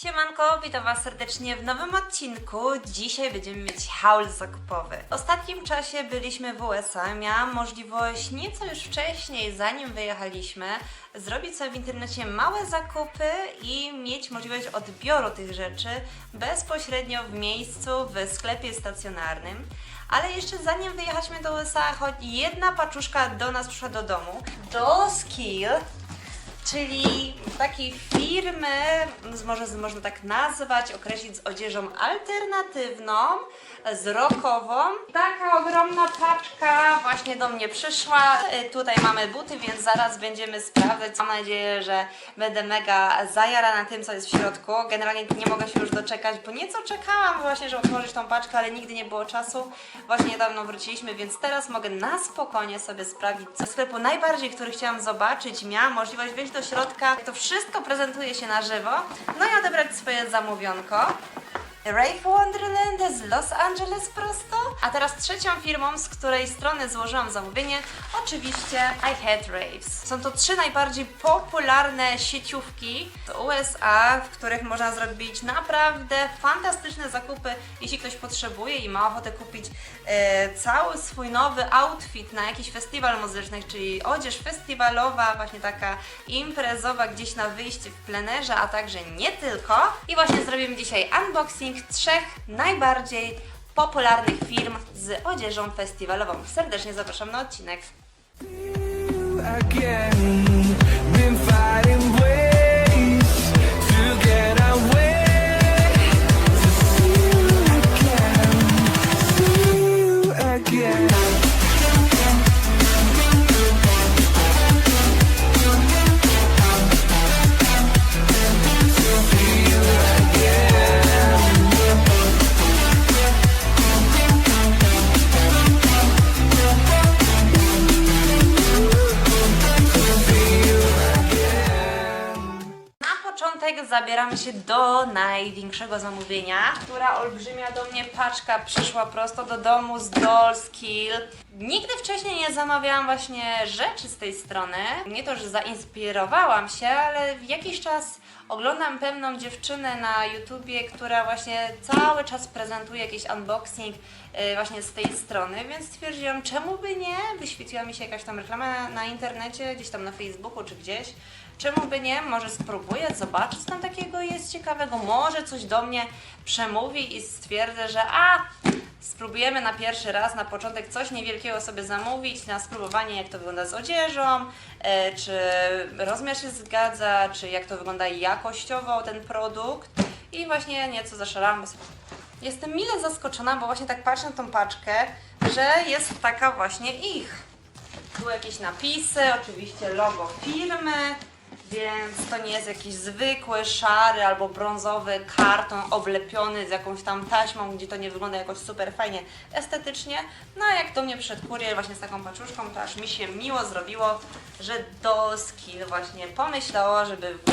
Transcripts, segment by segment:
Siemanko, witam Was serdecznie w nowym odcinku. Dzisiaj będziemy mieć haul zakupowy. W ostatnim czasie byliśmy w USA. Miałam możliwość nieco już wcześniej, zanim wyjechaliśmy, zrobić sobie w internecie małe zakupy i mieć możliwość odbioru tych rzeczy bezpośrednio w miejscu, w sklepie stacjonarnym. Ale jeszcze zanim wyjechaliśmy do USA, choć jedna paczuszka do nas przyszła do domu. Do Skill czyli takiej firmy, może można tak nazwać, określić z odzieżą alternatywną, z rockową. Taka ogromna paczka właśnie do mnie przyszła. Y, Tutaj mamy buty, więc zaraz będziemy sprawdzać. Mam nadzieję, że będę mega zajarana tym, co jest w środku. Generalnie nie mogę się już doczekać, bo nieco czekałam właśnie, żeby otworzyć tą paczkę, ale nigdy nie było czasu. Właśnie niedawno wróciliśmy, więc teraz mogę na spokojnie sobie sprawdzić, co sklepu najbardziej, który chciałam zobaczyć. Miałam możliwość wejść do środka, to wszystko prezentuje się na żywo. No i odebrać swoje zamówionko. Rave Wonderland z Los Angeles prosto. A teraz trzecią firmą, z której strony złożyłam zamówienie, oczywiście I Had Raves. Są to trzy najbardziej popularne sieciówki z USA, w których można zrobić naprawdę fantastyczne zakupy, jeśli ktoś potrzebuje i ma ochotę kupić e, cały swój nowy outfit na jakiś festiwal muzyczny, czyli odzież festiwalowa, właśnie taka imprezowa gdzieś na wyjście w plenerze, a także nie tylko. I właśnie zrobimy dzisiaj unboxing trzech najbardziej popularnych firm z odzieżą festiwalową. Serdecznie zapraszam na odcinek. Największego zamówienia, która olbrzymia do mnie paczka przyszła prosto do domu z Dolls Kill. Nigdy wcześniej nie zamawiałam właśnie rzeczy z tej strony. Nie to, że zainspirowałam się, ale jakiś czas oglądam pewną dziewczynę na YouTubie, która właśnie cały czas prezentuje jakiś unboxing y, właśnie z tej strony, więc stwierdziłam, czemu by nie? Wyświetliła mi się jakaś tam reklama na internecie, gdzieś tam na Facebooku czy gdzieś. Czemu by nie? Może spróbuję, zobaczę, co tam takiego jest ciekawego. Może coś do mnie przemówi i stwierdzę, że a, spróbujemy na pierwszy raz, na początek coś niewielkiego sobie zamówić, na spróbowanie, jak to wygląda z odzieżą, e, czy rozmiar się zgadza, czy jak to wygląda jakościowo ten produkt. I właśnie nieco zaszalałam, Jestem mile zaskoczona, bo właśnie tak patrzę na tą paczkę, że jest taka właśnie ich. Tu jakieś napisy, oczywiście logo firmy, więc to nie jest jakiś zwykły, szary albo brązowy karton oblepiony z jakąś tam taśmą, gdzie to nie wygląda jakoś super fajnie estetycznie. No a jak do mnie przyszedł kurier właśnie z taką paczuszką, to aż mi się miło zrobiło, że Dolskill właśnie pomyślało, żeby w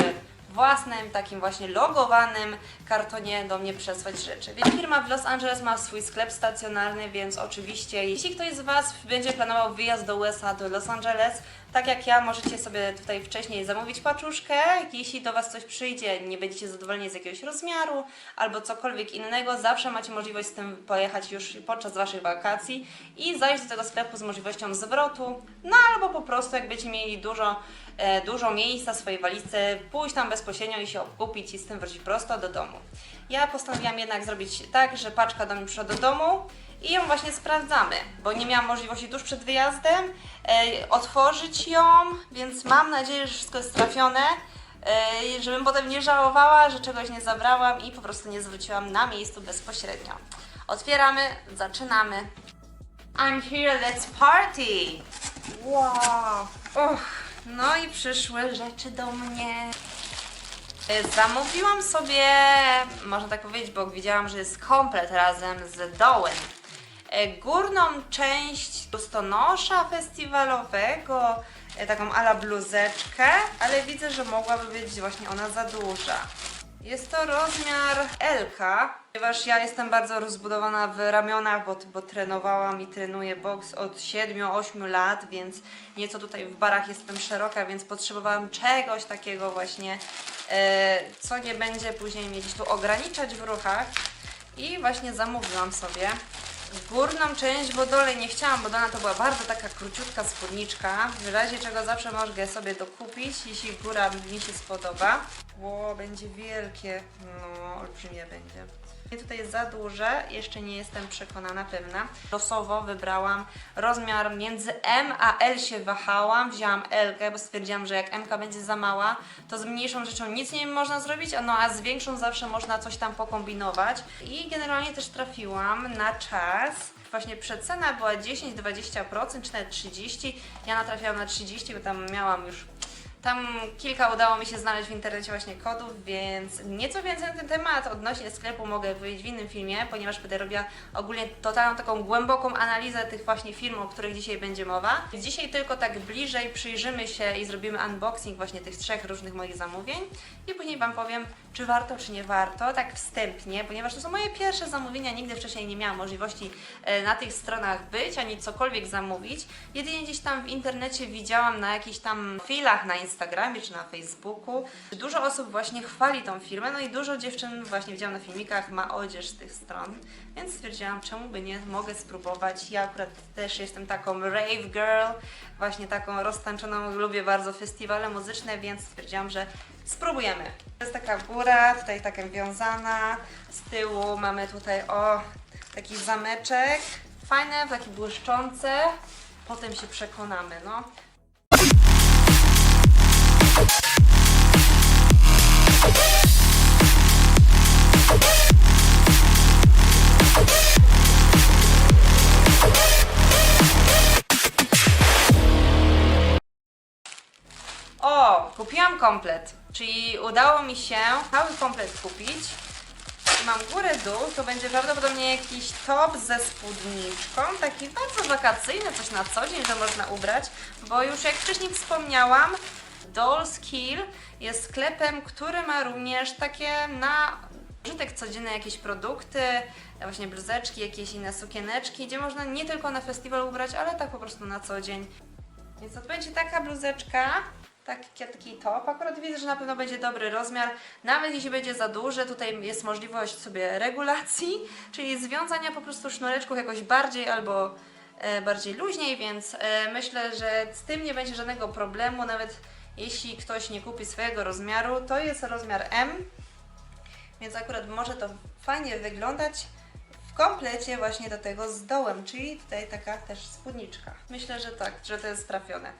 własnym, takim właśnie logowanym kartonie do mnie przesłać rzeczy. Więc firma w Los Angeles ma swój sklep stacjonarny, więc oczywiście, jeśli ktoś z Was będzie planował wyjazd do USA, do Los Angeles, tak jak ja, możecie sobie tutaj wcześniej zamówić paczuszkę. Jeśli do Was coś przyjdzie, nie będziecie zadowoleni z jakiegoś rozmiaru albo cokolwiek innego, zawsze macie możliwość z tym pojechać już podczas Waszych wakacji i zajść do tego sklepu z możliwością zwrotu, no albo po prostu jak będziecie mieli dużo, dużo miejsca swojej walizce, pójść tam bezpośrednio i się okupić i z tym wrócić prosto do domu. Ja postanowiłam jednak zrobić tak, że paczka do mnie przyszła do domu i ją właśnie sprawdzamy, bo nie miałam możliwości tuż przed wyjazdem e, otworzyć ją, więc mam nadzieję, że wszystko jest trafione, e, żebym potem nie żałowała, że czegoś nie zabrałam i po prostu nie zwróciłam na miejscu bezpośrednio. Otwieramy, zaczynamy. I'm here, let's party! Wow! Uch, no i przyszły rzeczy do mnie. E, Zamówiłam sobie, można tak powiedzieć, bo widziałam, że jest komplet razem z dołem. E, Górną część listonosza festiwalowego, e, taką ala bluzeczkę, ale widzę, że mogłaby być właśnie ona za duża. Jest to rozmiar LK, ponieważ ja jestem bardzo rozbudowana w ramionach, bo, bo trenowałam i trenuję boks od 7-8 lat, więc nieco tutaj w barach jestem szeroka, więc potrzebowałam czegoś takiego właśnie e, co nie będzie później mnie gdzieś tu ograniczać w ruchach. I właśnie zamówiłam sobie górną część, bo dole nie chciałam, bo dole to była bardzo taka króciutka spódniczka, w razie czego zawsze mogę sobie dokupić, jeśli góra mi się spodoba. Ło, będzie wielkie, no olbrzymie będzie. I tutaj jest za duże, jeszcze nie jestem przekonana, pewna. Losowo wybrałam rozmiar między M a L się wahałam, wzięłam L, bo stwierdziłam, że jak M będzie za mała, to z mniejszą rzeczą nic nie można zrobić, no a z większą zawsze można coś tam pokombinować. I generalnie też trafiłam na czas. Właśnie przecena była 10-20%, czy nawet 30%. Ja natrafiłam na 30%, bo tam miałam już tam kilka udało mi się znaleźć w internecie właśnie kodów, więc nieco więcej na ten temat odnośnie sklepu mogę powiedzieć w innym filmie, ponieważ będę robiła ogólnie totalną taką głęboką analizę tych właśnie firm, o których dzisiaj będzie mowa. Dzisiaj tylko tak bliżej przyjrzymy się i zrobimy unboxing właśnie tych trzech różnych moich zamówień i później Wam powiem, czy warto, czy nie warto, tak wstępnie, ponieważ to są moje pierwsze zamówienia, nigdy wcześniej nie miałam możliwości e, na tych stronach być, ani cokolwiek zamówić. Jedynie gdzieś tam w internecie widziałam na jakichś tam filach na Instagramie czy na Facebooku. Dużo osób właśnie chwali tą firmę, no i dużo dziewczyn właśnie widziałam na filmikach ma odzież z tych stron, więc stwierdziłam, czemu by nie, mogę spróbować. Ja akurat też jestem taką rave girl, właśnie taką roztańczoną, lubię bardzo festiwale muzyczne, więc stwierdziłam, że spróbujemy. To jest taka góra, tutaj taka wiązana, z tyłu mamy tutaj o taki zameczek, fajne, takie błyszczące, potem się przekonamy, no. O, kupiłam komplet, czyli udało mi się cały komplet kupić. Mam górę dół, to będzie prawdopodobnie jakiś top ze spódniczką, taki bardzo wakacyjny, coś na co dzień, że można ubrać, bo już jak wcześniej wspomniałam, Dolls Kill jest sklepem, który ma również takie na użytek codzienny jakieś produkty, właśnie bluzeczki, jakieś inne sukieneczki, gdzie można nie tylko na festiwal ubrać, ale tak po prostu na co dzień. Więc to będzie taka bluzeczka, taki, taki top. Akurat widzę, że na pewno będzie dobry rozmiar. Nawet jeśli będzie za duży, tutaj jest możliwość sobie regulacji, czyli związania po prostu sznureczków jakoś bardziej albo e, bardziej luźniej, więc e, myślę, że z tym nie będzie żadnego problemu. Nawet jeśli ktoś nie kupi swojego rozmiaru, to jest rozmiar M, więc akurat może to fajnie wyglądać w komplecie właśnie do tego z dołem, czyli tutaj taka też spódniczka. Myślę, że tak, że to jest trafione.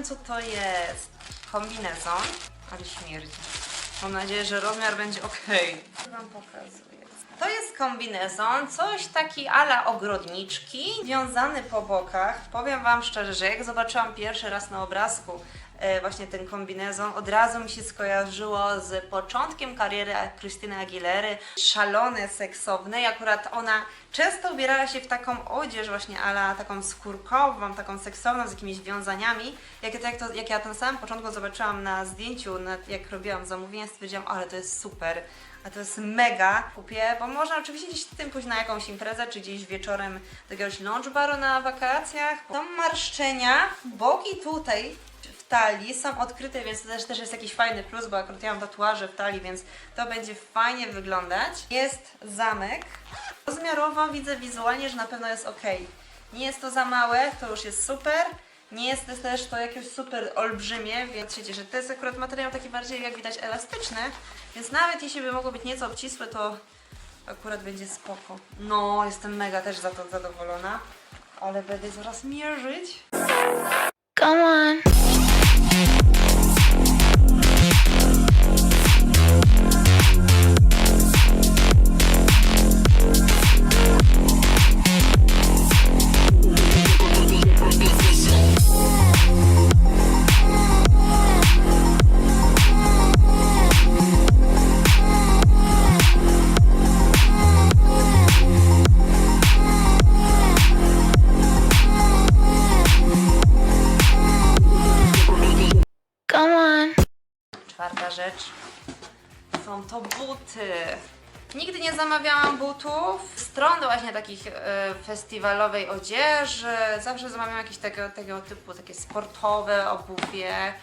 Wiem co to jest. Kombinezon, ale śmierdzi. Mam nadzieję, że rozmiar będzie ok. Wam pokazuję. To jest kombinezon, coś taki ala ogrodniczki, wiązany po bokach. Powiem Wam szczerze, że jak zobaczyłam pierwszy raz na obrazku właśnie ten kombinezon, od razu mi się skojarzyło z początkiem kariery Krystyny Aguilery. Szalone, seksowne i akurat ona często ubierała się w taką odzież właśnie ala taką skórkową, taką seksowną z jakimiś wiązaniami. Jak, jak, to, jak ja to na samym początku zobaczyłam na zdjęciu, jak robiłam zamówienie, stwierdziłam, ale to jest super. A to jest mega. Kupię, bo można oczywiście gdzieś tym pójść na jakąś imprezę, czy gdzieś wieczorem do jakiegoś lunch baru na wakacjach. Są marszczenia, boki tutaj talii są odkryte, więc to też, też jest jakiś fajny plus, bo akurat ja mam tatuaże w talii, więc to będzie fajnie wyglądać. Jest zamek. Rozmiarowo widzę wizualnie, że na pewno jest ok. Nie jest to za małe, to już jest super. Nie jest to też to jakieś super olbrzymie, więc wiecie, że to jest akurat materiał taki bardziej, jak widać, elastyczny, więc nawet jeśli by mogło być nieco obcisłe, to akurat będzie spoko. No, jestem mega też za to zadowolona, ale będę zaraz mierzyć. Come on. Thank you. Rzecz. Są to buty. Nigdy nie zamawiałam butów. Stron właśnie takich e, festiwalowej odzieży. Zawsze zamawiam jakieś tego, tego typu takie sportowe obuwie.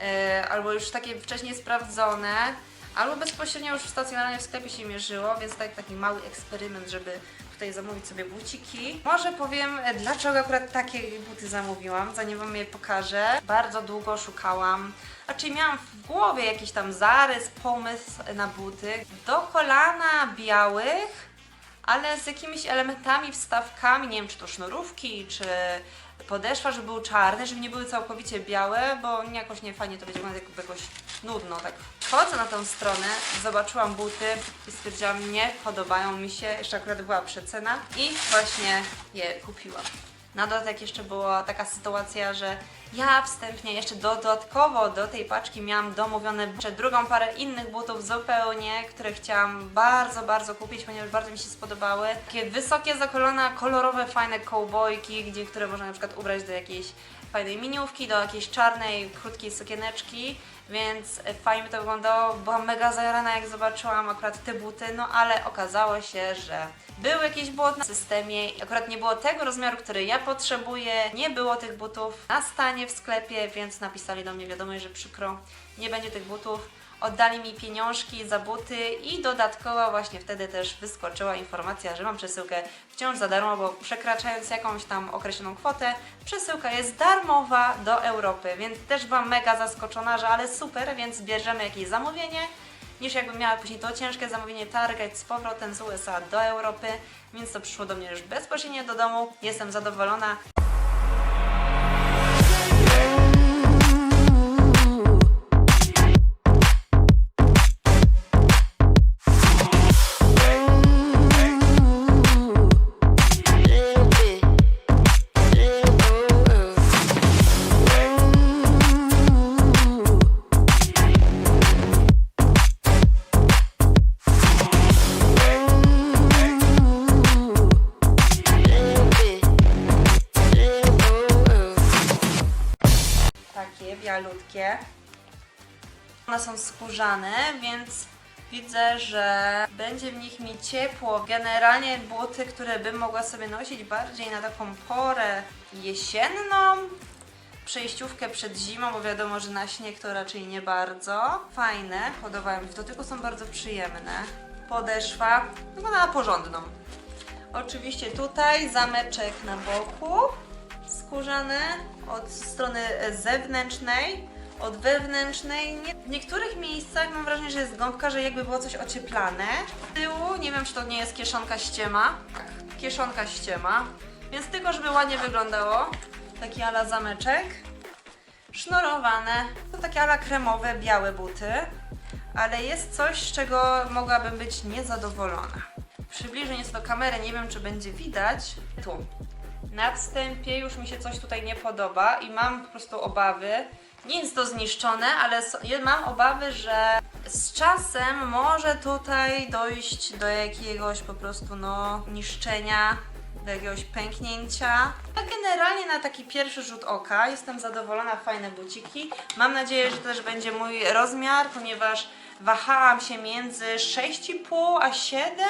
E, albo już takie wcześniej sprawdzone. Albo bezpośrednio już stacjonarnie w sklepie się mierzyło, więc tak, taki mały eksperyment, żeby tutaj zamówić sobie buciki. Może powiem, e, dlaczego akurat takie buty zamówiłam, zanim Wam je pokażę. Bardzo długo szukałam, znaczy miałam w głowie jakiś tam zarys, pomysł na buty. Do kolana białych, ale z jakimiś elementami, wstawkami, nie wiem czy to sznurówki, czy podeszwa, żeby były czarne, żeby nie były całkowicie białe, bo jakoś nie fajnie to będzie wyglądać jakby jakoś nudno, tak. Wchodzę na tą stronę, zobaczyłam buty i stwierdziłam, nie podobają mi się, jeszcze akurat była przecena i właśnie je kupiłam. Na dodatek jeszcze była taka sytuacja, że ja wstępnie jeszcze dodatkowo do tej paczki miałam domówione jeszcze drugą parę innych butów zupełnie, które chciałam bardzo, bardzo kupić, ponieważ bardzo mi się spodobały. Takie wysokie za kolana, kolorowe, fajne cowboyki, gdzie, które można na przykład ubrać do jakiejś fajnej miniówki, do jakiejś czarnej, krótkiej sukieneczki, więc fajnie mi to wyglądało. Byłam mega zajarana jak zobaczyłam akurat te buty, no ale okazało się, że były jakieś błąd na systemie, akurat nie było tego rozmiaru, który ja potrzebuję, nie było tych butów na stanie w sklepie, więc napisali do mnie wiadomość, że przykro, nie będzie tych butów. Oddali mi pieniążki za buty i dodatkowo właśnie wtedy też wyskoczyła informacja, że mam przesyłkę wciąż za darmo, bo przekraczając jakąś tam określoną kwotę, przesyłka jest darmowa do Europy, więc też byłam mega zaskoczona, że ale super, więc bierzemy jakieś zamówienie, niż jakbym miała później to ciężkie zamówienie targać z powrotem z USA do Europy, więc to przyszło do mnie już bezpośrednio do domu. Jestem zadowolona. Bialutkie. One są skórzane, więc widzę, że będzie w nich mi ciepło. Generalnie buty, które bym mogła sobie nosić bardziej na taką porę jesienną, przejściówkę przed zimą, bo wiadomo, że na śnieg to raczej nie bardzo. Fajne, podobają mi się. W dotyku są bardzo przyjemne. Podeszwa, wygląda na porządną. Oczywiście tutaj zameczek na boku, skórzane od strony zewnętrznej, od wewnętrznej. W niektórych miejscach mam wrażenie, że jest gąbka, że jakby było coś ocieplane. Z tyłu, nie wiem czy to nie jest kieszonka ściema. Tak, kieszonka ściema. Więc tylko, żeby ładnie wyglądało. Taki ala zameczek. Sznurowane. To takie ala kremowe, białe buty. Ale jest coś, z czego mogłabym być niezadowolona. Przybliżę nieco do kamery, nie wiem czy będzie widać. Tu. Na wstępie już mi się coś tutaj nie podoba i mam po prostu obawy. Nie jest to zniszczone, ale mam obawy, że z czasem może tutaj dojść do jakiegoś po prostu no niszczenia, do jakiegoś pęknięcia. A generalnie na taki pierwszy rzut oka jestem zadowolona, fajne buciki. Mam nadzieję, że też będzie mój rozmiar, ponieważ wahałam się między 6,5 a 7.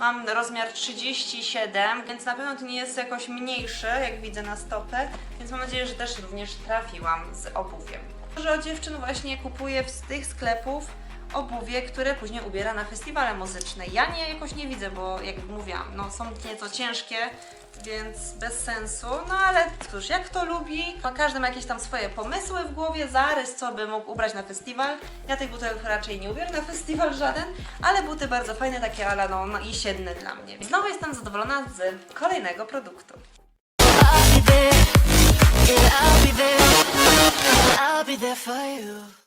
Mam rozmiar 37, więc na pewno to nie jest jakoś mniejszy, jak widzę na stopę, więc mam nadzieję, że też również trafiłam z obuwiem. Od dziewczyn właśnie kupuję z tych sklepów obuwie, które później ubiera na festiwale muzyczne. Ja nie jakoś nie widzę, bo jak mówiłam, no są nieco ciężkie, więc bez sensu. No ale cóż, jak kto lubi, każdy ma jakieś tam swoje pomysły w głowie, zarys, co by mógł ubrać na festiwal. Ja tych butów raczej nie ubiorę na festiwal żaden, ale buty bardzo fajne, takie ala no, i siedne dla mnie. Znowu jestem zadowolona z kolejnego produktu. I'll be there for you.